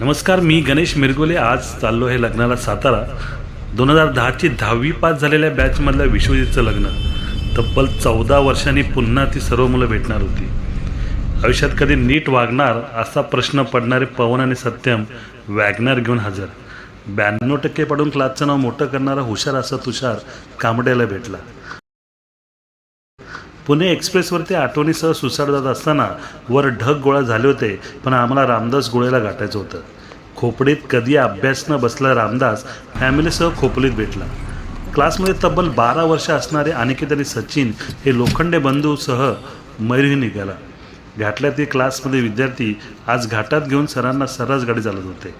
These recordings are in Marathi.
नमस्कार मी गणेश मिरगोले. आज चाललो आहे लग्नाला सातारा. दोन हजार दहाची दहावी पास झालेल्या बॅचमधल्या विश्वजितचं लग्न. तब्बल चौदा वर्षांनी पुन्हा ती सर्व मुलं भेटणार होती. आयुष्यात कधी नीट वागणार असा प्रश्न पडणारे पवन आणि सत्यम वॅगनार घेऊन हजर. ब्याण्णव टक्के पडून क्लासचं नाव मोठं करणारा हुशार असा तुषार कामड्याला भेटला. पुणे एक्सप्रेसवरती आठवणीसह सुसाट जात असताना वर ढग गोळा झाले होते पण आम्हाला रामदास गोळेला गाठायचं होतं. खोपडीत कधी अभ्यास न बसला रामदास फॅमिलीसह खोपलीत भेटला. क्लासमध्ये तब्बल बारा वर्ष असणारे अनिकेत आणि सचिन हे लोखंडे बंधूसह मयूरही निघाला. घाटल्यातील क्लासमध्ये विद्यार्थी आज घाटात घेऊन सरांना सर्रास गाडी चालत होते.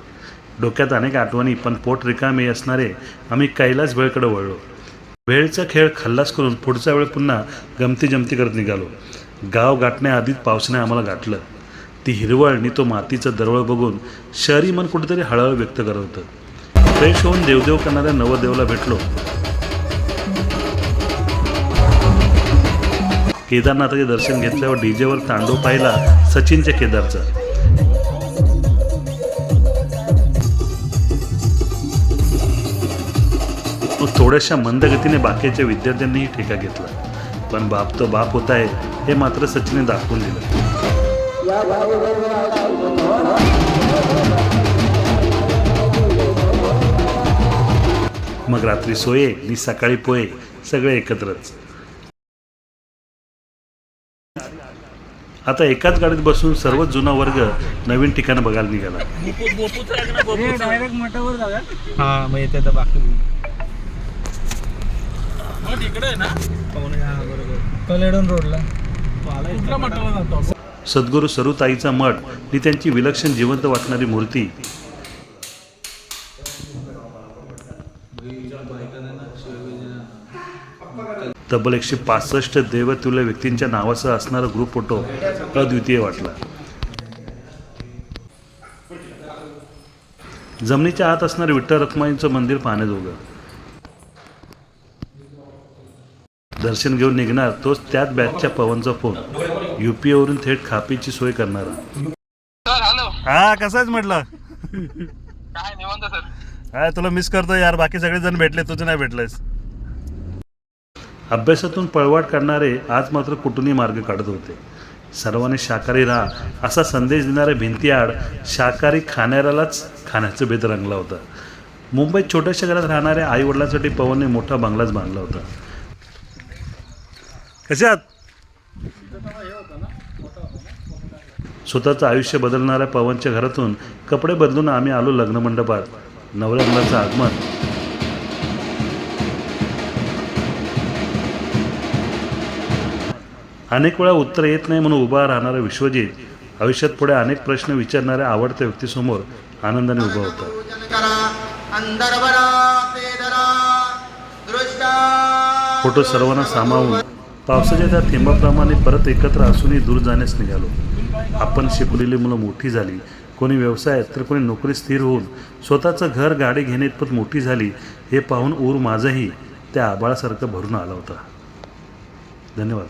डोक्यात अनेक आठवणी पण पोट रिकामे असणारे आम्ही कैलास वेळकडे वळलो. वेळचा खेळ खल्लास करून पुढचा वेळ पुन्हा गमती जमती करत निघालो. गाव गाठण्याआधीच पावसाने आम्हाला गाठलं. ती हिरवळ आणि तो मातीचं दरवळ बघून शहरी मन कुठेतरी हळहळ व्यक्त करत होतं. फ्रेश होऊन देवदेव करणाऱ्या नवदेवला भेटलो. केदारनाथाचे दर्शन घेतल्यावर डीजेवर तांडव पाहिला सचिनच्या केदारचा. थोड्याशा मंदगतीने बाकीच्या विद्यार्थ्यांनीही ठेका घेतला. पण बाप तो बाप होत आहे हे मात्र सचिनने दाखवून दिलं. मग रात्री सोये आणि सकाळी पोहे सगळे एकत्रच. आता एकाच गाडीत बसून सर्वच जुना वर्ग नवीन ठिकाणं बघायला निघाला. डायरेक्ट मठावर जाऊया हा मग येते तर बाकी पाहुणे हा बरोबर. कलेडन रोडला. कुठल्या मठाला जातो सद्गुरू सरुताईचा मठ ही त्यांची विलक्षण जिवंत वाटणारी मूर्ती. तब्बल एकशे पासष्ट देवतुल्य व्यक्तींच्या नावासह असणारा ग्रुप फोटो अद्वितीय वाटला. जमिनीच्या आत असणारे विठ्ठल रखुमाईंचं मंदिर पाहण्याजोगं. दर्शन घेऊन निघणार तोच त्याच बॅचच्या पवनचा फोन युपीवरून थेट खापीची सोय करणारा. हा कसाच म्हटलं? काय तुला मिस करतो यार बाकी सगळे जण भेटले तुझं नाही भेटलेस अभ्यासातून पळवाट काढणारे आज मात्र कुटुंबी मार्ग काढत होते. सर्वांनी शाकाहारी राहा असा संदेश देणाऱ्या भिंतीआड शाकाहारी खाणाऱ्यालाच खाण्याचं भेद रंगला होता. मुंबईत छोट्याशा घरात राहणाऱ्या आई वडिलांसाठी पवनने मोठा बंगलाच बांधला होता. कशात? स्वतःचं आयुष्य बदलणाऱ्या पवनच्या घरातून कपडे बदलून आम्ही आलो लग्न मंडपात नवऱ्या मुलाचं आगमन. अनेक वेळा उत्तर येत नाही म्हणून उभा राहणारा विश्वजित आयुष्यात पुढे अनेक प्रश्न विचारणाऱ्या आवडत्या व्यक्तीसमोर आनंदाने उभा होता. फोटो सर्वांना सामावून पावसाच्या त्या थेंबाप्रमाणे परत एकत्र असूनही दूर जाण्यास निघालो. आपण शिकवलेली मुलं मोठी झाली. कोणी व्यवसायात तर कोणी नोकरी स्थिर होऊन स्वतःचं घर गाडी घेणे इतपत मोठी झाली हे पाहून ऊर माझंही त्या आबाळासारखं भरून आला होता. धन्यवाद.